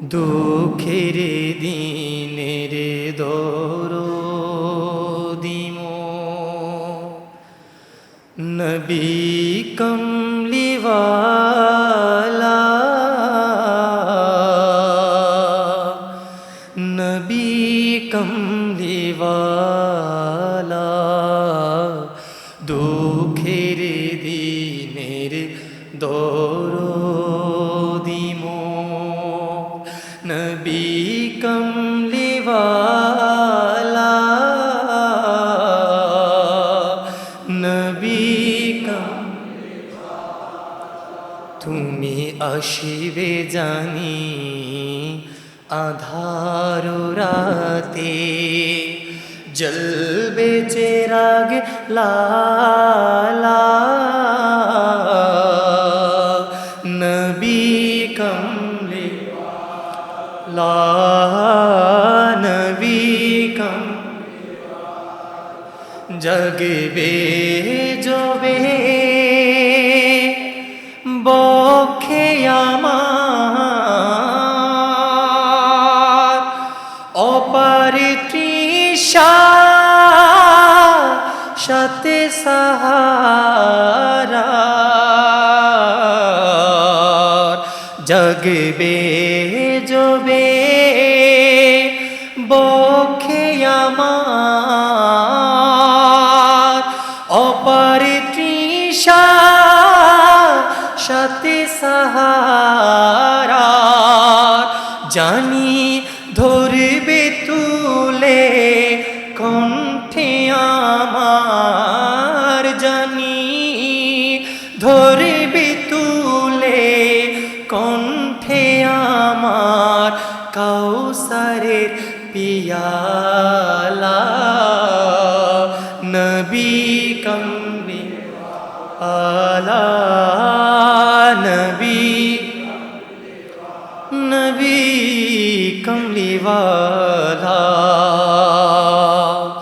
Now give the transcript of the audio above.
দুঃখের দিনের দর দিম নবী কমলিওয়ালা নবী কমলিওয়ালা দুঃখের দিনের দরদিম নবী কমলিওয়ালা নবী কম তুমি আসিবে জানি আধার রাতে জলবে চেরাগ লালা নবী কমলে লা নবী কম জগবে জবে বক্ষে আমার সাহারা জগবে, জবে। বক্ষে আমার অপারে তৃষা, সাথে সাহারা। জানি ধরবে তুলে কণ্ঠে আমার, জানি ধরবে কাউসারের পিয়ালা নবী কমলি আলা নবী নবী কমলিওয়ালা